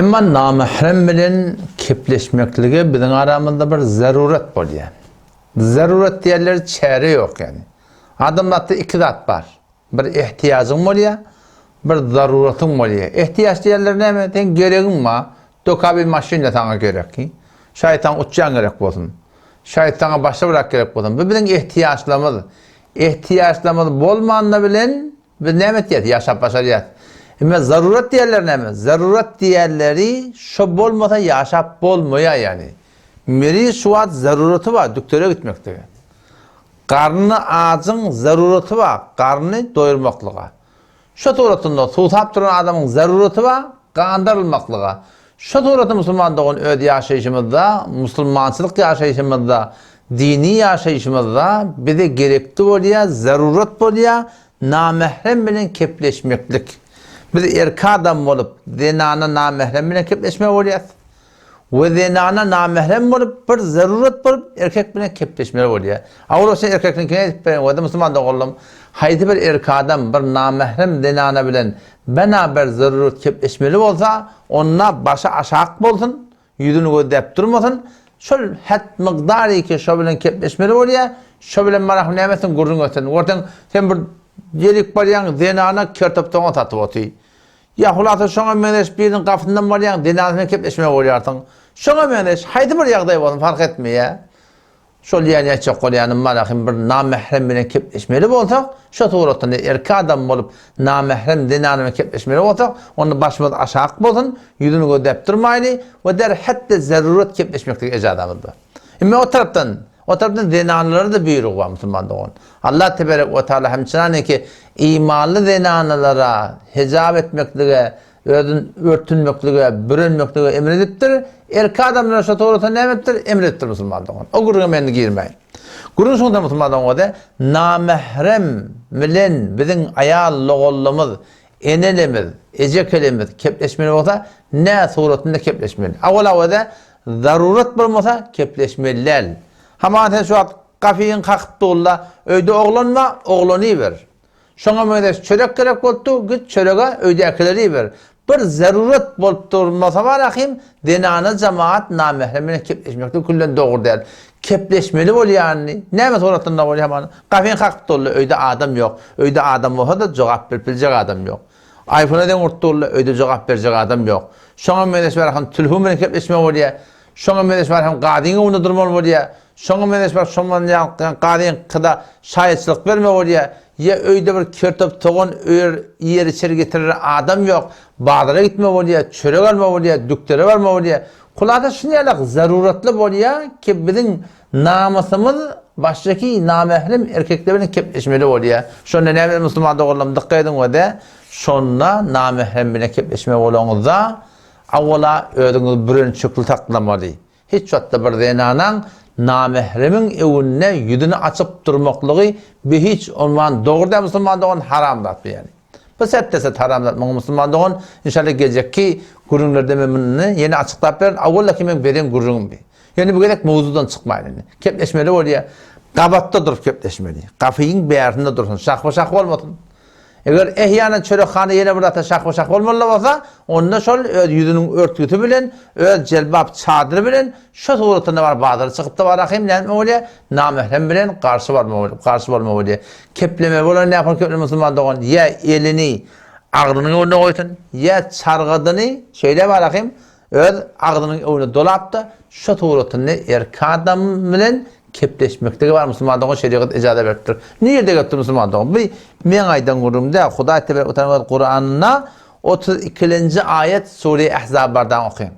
Emma namahrem bilen kepleşmekligi bizim aramızda bir zaruret bolýar. Zaruret diýerler çäre ýok yani. Adamlarda iki zat bar. Bir ihtiýasyň bolýar, bir zaruretin bolýar. Ihtiýaç diýerler näme? Sen geregin ma? Doka bir maşin de sana gerek ki. Şaytan uçan gerek bolsun. Şaytana başa bırak gerek bolsun. Bu bizim ihtiýaçlarymyz. İhtiýaçlarymyz bolmanda bilen bir nemet ýet, ýaşap başarýat. Ama zaruret diğerleri ne mi? Zaruret diğerleri şu bolmasa yaşap bolmaya yani. Meri suat zarureti var, doktora gitmekte. Karnı ağzın zarureti var, karnını doyurmaklığa. Şu tuğratında tutap duran adamın zarureti var, kandırılmaklığa. Şu tuğratı Müslümanlığın öde yaşayışımızda, Müslümançılık yaşayışımızda, dini yaşayışımızda bir de gerekli oluyor, zaruret oluyor, namehrem bilen kepleşmeklik. Biz erka adam bolup zinana namehrem bilen kepleşme bolýar. We zinana namehrem bolup bir zaruret bolup erkek bilen kepleşme bolýar. Awul sen erkekden kine edip we musulman da gollum. Haydi bir erka adam bir namehrem zinana bilen beraber zaruret kepleşmeli bolsa, onna başa aşak bolsun, yüzünü gödep durmasın. Şol het miqdary ki şo bilen kepleşmeli bolýar. Şo bilen marah nämesin gurrun. Ortan sen bir Gelik baryan zinana kertep toňa tatyp oty. Ya hulata şoňa menes birinin gafyndan baryan dinanyny kepleşme bolýardyň. Şoňa menes haýdy bir ýagdaý bolun fark etmeýär. Şol ýani açyk bolýany malahym bir namehrem bilen kepleşmeli bolsak, şo togratda erki adam bolup namehrem dinanyny kepleşmeli bolsak, onu başymyz aşak bolsun, ýüzüni gödep durmaýly we der hatda zarurat kepleşmekde ejadamyzda. Emma o tarapdan o taraftan zinanları da büyürük var Müslüman doğun. Allah tebarek ve teala hemçinane ki imanlı zinanlara hicab etmekliğe, ödün örtünmekliğe, bürünmekliğe emrediptir. Erka adamlara şu doğruta ne emrettir? Emrettir Müslüman doğun. O guruna beni girmeyin. Gurun sonunda Müslüman doğun o da namehrem bilen bizim ayal loğollumuz, enelimiz, ecekelimiz kepleşmeli olsa ne suretinde kepleşmeli. Avvala o da zaruret bulmasa kepleşmeliler. Hamaten şu at kafiyin kakıp doğulla öyde oğlanma oğlanı ver. Şoňa medes çörek gerek boldu, git çörege öyde ekeleri ver. Bir zaruret bolup durmasa var ahim dinana cemaat namehremine kepleşmekde kullen doğru der. Kepleşmeli bol yani. Näme soratında bol hemen. Kafiyin kakıp doğulla öyde adam yok. Öyde adam olsa da cevap berpilecek adam yok. iPhone'a den urtduğulla öyde cevap verecek adam yok. Şoňa medes var ahim telefon bilen kepleşme bolýar. Şoňa medes var ahim gadyňy unudurmaly bolýar. Şoňa ýalkyň gadyň kyda şaýetçilik berme bolýar. Ya öýde bir kertep togan öýer ýer içeri getirir adam ýok. Badyra gitme bolýar, çörek alma bolýar, düktere barma bolýar. Kulada şunýalak zaruratly bolýar ki biziň namusymyz başdaki namehrem erkekler bilen kepleşmeli bolýar. Şonda näme musulman dogurlam dikkat edin we şonna namehrem bilen kepleşme bolaňyzda awwala ödüňiz birin çökül taklamaly. Hiç wagtda bir denanan namehremin evine yüzünü açıp durmaklığı bir hiç olman doğruda Müslüman doğan haramdat yani. Bu sette set haramdat Müslüman doğan inşallah gelecek ki gurunlarda memnununu yeni açıklap verin. Avvalla kimin verin gurun bir. Yani bu gerek mevzudan çıkmayın. Kepleşmeli oluyor. Kabatta durup kepleşmeli. Kafiyin beyarında dursun. Şahva şahva olmasın. Eger ehýana çörekhana ýene bir ata şak bolmaly bolsa, onda şol öz ýüzüniň örtgüti bilen, öz jelbap çadyry bilen şo suratyna bar badyr çykyp da barahym näme bolýa? Namehrem bilen garşy barma bolýa, garşy barma bolýa. Kepleme bolan näme kepleme musulman dogan, ýa elini agrynyň önüne goýsun, ýa çargadyny şeýle barahym öz agrynyň önüne dolapda şo suratyny erkadam bilen kepleşmektegi var musulmandygyň şeriat ijada beripdir. Niýerde gatdy musulmandygyň? Bu men aýdan gurumda Hudaý Teala utanan Qur'anyna 32-nji ayet Sure Ahzab bardan okuyun.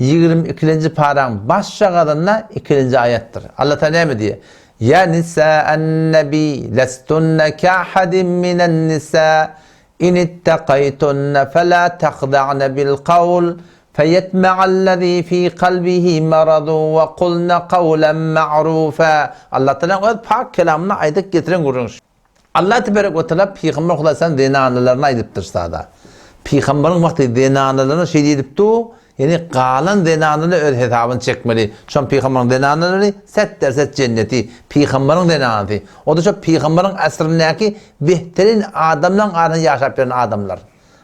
22-nji paran başşagadanna 2-nji ayetdir. Allah Teala näme diýär? Ya nisa'an nabi lastunna ka'hadin minan nisa in ittaqaytunna fala taqda'na bil qawl فيتمع الذي في قلبه مرض وقلنا قولا معروفا Allah Teala öz pak kelamını aydık getiren gurunş. Allah tebarek ve teala peygamber Hudasan dinanalarına aydıptır sada. Peygamberin vakti dinanalarına şey deyipti yani qalan dinanalı öz hesabını çekmeli. Şu peygamberin dinanaları set derset cenneti. Peygamberin dinanaları. O da şu peygamberin asrındaki behterin adamdan arın yaşap veren adamlar.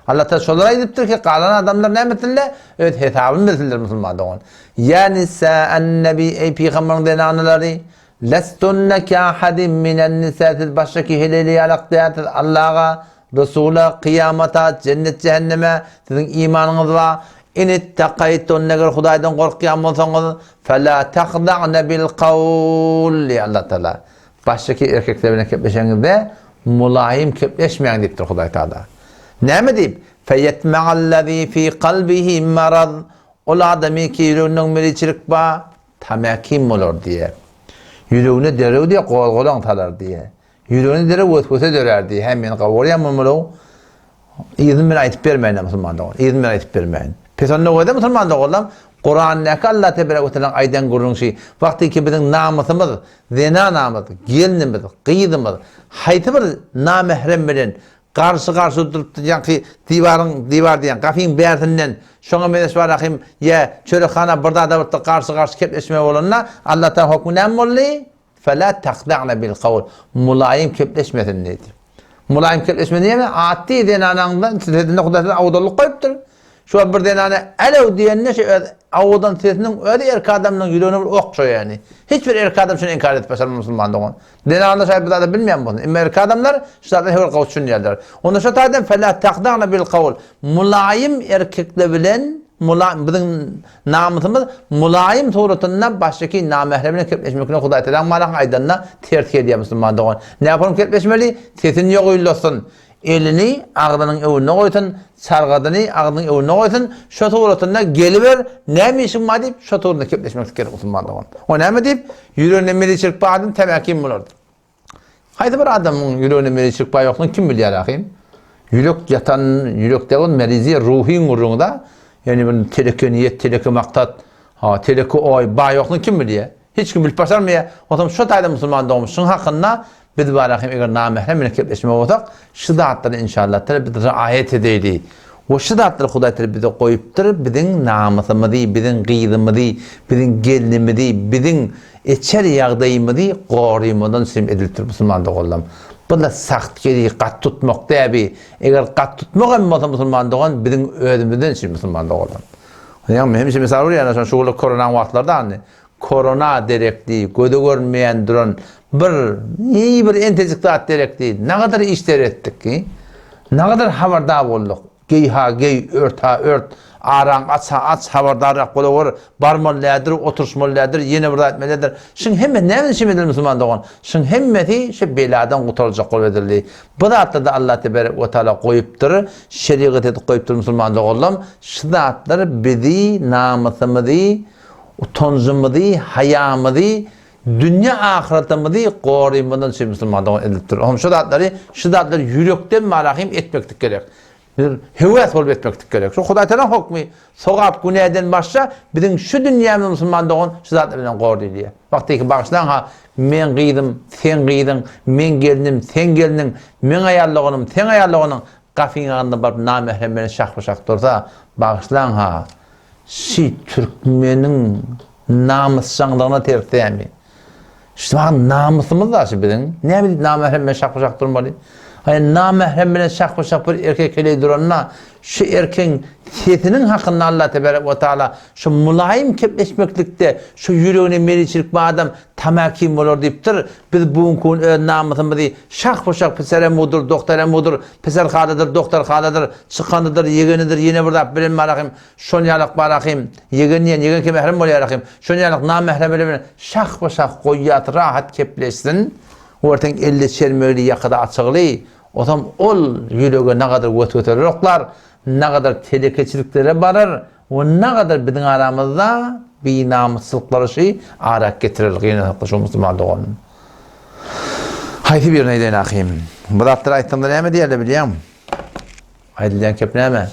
Allah Teala şolara aydıptır ki kalan adamlar ne metinle? Evet hitabını metinler Müslüman doğun. Ya nisa'en nebi ey peygamberin dene anaları lestunne ki ahadim minen nisatil baştaki hileli yalak diyatil Allah'a Resul'a, kıyamata, cennet cehenneme sizin imanınız var. İn ittakaytun neger Hudaydan korkyan bolsanız fela tahda'ne bil ya Allah Teala. Baştaki erkeklerine kepleşenizde mulayim kepleşmeyen deyiptir Huday Teala. Ne mi deyip? Feyetme'allezî fî kalbihi marad. Ol adamı ki yüreğinin meliçilik ba tamakim olur diye. Yüreğini derev diye kolgolan talar diye. Yüreğini derev ötköse dörer diye. Hemen kavuruyan mı mulu? İzin bir ayet vermeyin Müslüman da İzin bir ayet vermeyin. Peki ne oldu Müslüman da oğlum? Kur'an ne kadar Allah Teala ve aydan gurun şey. Vakti ki bizim namusumuz, zina namusu, gelinimiz, kıyıdımız, haytımız namahrem bilen karşı karşı durup ki divarın divar diyen kafin bertinden şoňa menes var ahim ya çörekhana burada da burada karşı karşı kepleşme bolanna Allah ta hukmu nem bolli fela taqda'na bil qawl mulayim kepleşmesin dedi. Mulayim kepleşme diye mi? Atti denanandan sizden Hudaýdan awdallyk goýupdyr şu bir denane elev diyen ne şey avudan sesinin öyle erkek adamdan yüreğine bir ok şu yani. Hiçbir erkek adam şunu inkar etmez Müslüman da onu. Denane şey bilada bilmeyen bunu. Ama erkek adamlar şartla hevel kavut şunu yerler. Onda şu tadım fela takdana bil kavul. Mulayim erkekle bilen mulayim bizim namımız mulayim suratından baştaki namehremine kirleşmekine Hudaý Teala malak aýdanyna tertip edýär Müslüman dogan. Näme yapalım kirleşmeli? Sesin ýok ýyllasyn elini ağdının önüne koysun, sargadını ağdının önüne koysun, şu tuğratında geliver, ne işin var deyip, şu tuğratında kepleşmek gerek Müslüman doğun. O ne mi deyip, yüreğine meli çırpı adın temekim bulurdu. Haydi bir adamın yüreğine meli çırpı yokluğunu kim biliyor akıyım? Yürek yatan, yürekteğin merizi ruhin urunda, yani bir teleke niyet, teleke maktat, ha, teleke oy, bağ yokluğunu kim biliyor? Hiç kim bilip başarmıyor. O zaman şu tayda Müslüman doğmuşsun hakkında biz barahim eger namahrem ile kepleşme olsak şidatları inşallah tabi bir ayet edeydi. O şidatları Huday tabi bize koyuptur, bizim namusumuzı, bizim gıydımızı, bizim gelinimizi, bizim içeri yağdayımızı qoruymadan sim ediltir Müslüman doğulam. Bu da sakt geri kat tutmak tabi. Eğer kat tutmak olmasa Müslüman doğan bizim ödümüzden sim Müslüman doğulam. Yani mühim şey misal var ya, şu korona vaktlarda hani korona derekli, gödü görmeyen duran bir iyi bir entezik zat derekli. Ne kadar işler ettik ki? Ne kadar haberdar olduk? Gey ha gey, ört ha ört, aran aç ha aç haberdarlık bolu var. Barmalladır, oturuşmalladır, yeni bir etmelidir. Şun hemme ne için edil Müslüman doğan? Şun hemmeti şu beladan kurtulacak ol edildi. Bu da hatta da Allah tebarek ve teala koyuptur, şeriat edip koyuptur Müslüman doğan. Şu da atlar bizi, namusumuzu, utanzımızı, hayamızı, dünya ahiretimizi koruymadan şey Müslümandan edildir. Om şu datları, şu datları yürekten marahim etmektik gerek. Bir heves olup etmektik gerek. Şu Hudaý Teala hukmu sogap güneyden başla bizim şu dünyamda Müslümandan şu zatlar bilen koruy diye. Vakti ki bağışlan ha men gıydım, sen gıydın, men geldim, sen geldin, men ayarlığınım, sen ayarlığının kafin ağında barıp namehremene şah şah Si Türkmenin namusçanlığına tertemi. İşte bak namusumuz da bizim. Ne bileyim namahremle şak şak durmalı. Hani namahremle şak şak bir erkek hele duranına şu erkeğin sesinin hakkında Allah Tebarek ve Teala şu mulayim kepleşmeklikte şu yüreğine meriçilik bu adam tamakim olur deyiptir. Biz bugün ö namusumuzu şak şak pesere mudur, doktora mudur, peser haladır, doktor haladır, çıkanıdır, yegenidir, yine burada bilim barakim, şonyalık barakim, yegen yen, yegen ki mehrem oluyor barakim, şonyalık namahrem ile şak şak koyat rahat kepleşsin. Ortan elle çelmeli yakada açıqlı. O zaman ol yüreğe ne kadar göt götürürükler, ne kadar telekeçiliklere barar, o ne kadar bizim aramızda bir namussuzlukları şey arak getirir. Yine şu Müslüman doğan. Haydi bir neyden akıyım. Bu da aytımda ne mi diyelim biliyor musun? Haydilen kep ne mi?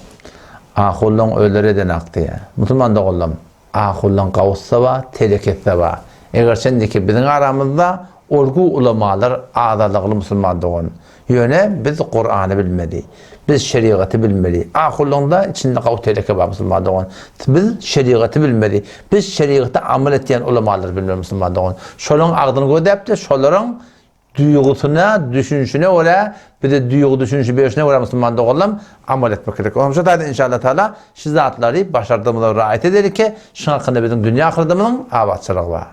Ahullon ölere aktı ya. Müslüman da oğlum. Ahullon kavuşsa va, teleketse va. Eğer sen de ki bizim aramızda olgu ulamalar adalıqlı Müslüman doğan. Yöne biz Kur'an'ı bilmeli. Biz şeriatı bilmeli. Ahullonda içinde kav teleke var Müslüman doğan. Biz şeriatı bilmeli. Biz şeriatı amel eten ulamalar bilmeli Müslüman doğan. Şolun ağdını gödepti, şolların duygusuna, düşünüşüne göre bir de duygu düşünüşü beşine göre Müslüman da olalım, amal etmek gerek. Onun için da inşallah Teala şu zatları başardığımızda riayet edelim ki şu hakkında bizim dünya akırdığımızın avatçılığı var.